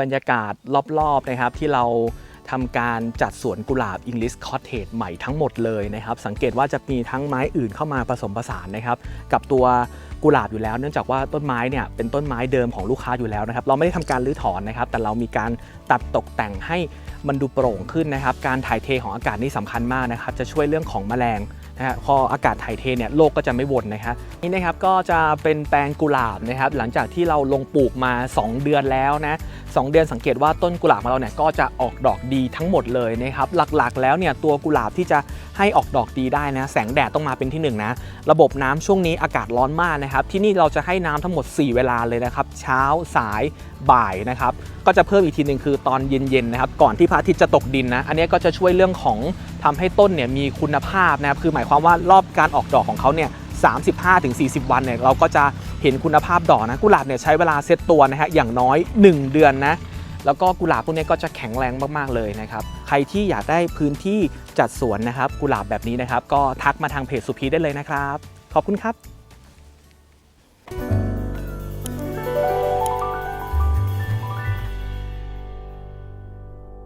บรรยากาศรอบๆนะครับที่เราทำการจัดสวนกุหลาบ English Cottage ใหม่ทั้งหมดเลยนะครับ สังเกตว่าจะมีทั้งไม้อื่นเข้ามาผสมผสานนะครับ กับตัวกุหลาบอยู่แล้ว เนื่องจากว่าต้นไม้เนี่ยเป็นต้นไม้เดิมของลูกค้าอยู่แล้วนะครับ เราไม่ได้ทำการรื้อถอนนะครับ แต่เรามีการตัดตกแต่งให้ มันดูโปร่งขึ้นนะครับ การถ่ายเทของอากาศนี่สำคัญมากนะครับ จะช่วยเรื่องของแมลงนะฮะพออากาศถ่ายเทเนี่ยโลกก็จะไม่วนนะครับนี่นะครับก็จะเป็นแปลงกุหลาบนะครับ หลังจากที่เราลงปลูกมา 2 เดือนแล้วนะ2เดือนสังเกตว่าต้นกุหลาบของเราเนี่ยก็จะออกดอกดีทั้งหมดเลยนะครับ หลักๆ แล้วเนี่ยตัวกุหลาบที่จะให้ออกดอกดีได้นะแสงแดดต้องมาเป็นที่หนึ่งนะระบบน้ำช่วงนี้อากาศร้อนมากนะครับ ที่นี่เราจะให้น้ำทั้งหมด 4 เวลาเลยนะครับ เช้าสายบ่ายนะครับ ก็จะเพิ่มอีกทีหนึ่งคือตอนเย็นๆนะครับก่อนที่ระอาทิตย์จะตกดินนะ อันนี้ก็จะช่วยเรื่องของทำให้ต้นเนี่ยมีคุณภาพนะครับ คือหมายความว่ารอบการออกดอกของเขาเนี่ย35-40 วันเนี่ยเราก็จะเห็นคุณภาพดอกนะกุหลาบเนี่ยใช้เวลาเซตตัวนะฮะอย่างน้อย 1 เดือนนะแล้วก็กุหลาบพวกนี้ก็จะแข็งแรงมากๆเลยนะครับใครที่อยากได้พื้นที่จัดสวนนะครับ กุหลาบแบบนี้นะครับ ก็ทักมาทางเพจสุพีได้เลยนะครับ ขอบคุณครับ